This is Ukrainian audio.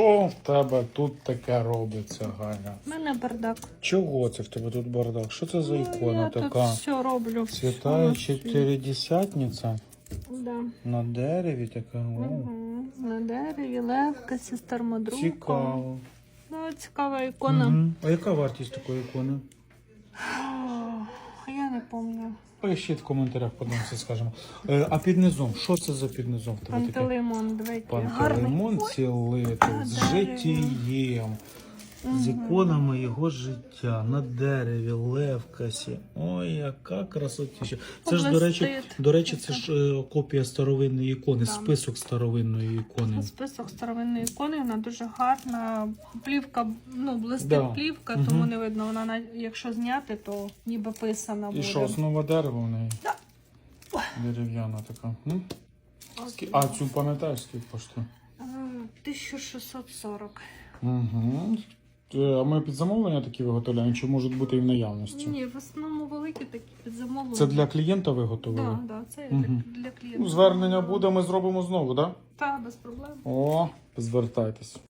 Що в тебе тут таке робиться, Ганя? У мене бардак. Чого це в тебе тут бардак? Що це за Ну, ікона я така? тут все роблю. Святая чотиридесятниця Да. на дереві така. О, Угу. На дереві, левка, сестер Мадрука. цікаво. Ну, цікава ікона. Мгм. А яка вартість такої ікони? Пам'ятаю. Пишіть в коментарях, подивимося, скажемо. Е, а під низом, що це за під низом в тебе таке? Пантелеймон, дивіться. Пантелеймон цілитель з життєєм, з іконами його життя на дереві, левкасі. Ой, яка красотіща. Це ж, до речі, до речі, це ж е, копія старовинної ікони, Да. список старовинної ікони. Список старовинної ікони, вона дуже гарна. Плівка, ну, блистить Да. плівка, тому не видно. Вона на- якщо зняти, то ніби писана буде. І що, основа дерева в неї? Да. Дерев'яна така. А цю пам'ятаєш, скільки коштує? 1640. Угу. А ми під замовлення такі виготовляємо, чи можуть бути і в наявності? Ні, в основному великі такі під замовлення. Це для клієнта виготовили? Да, да, це угу. для, для клієнта. Ну, звернення буде, ми зробимо знову, так? Да? Так, без проблем. О, звертайтесь.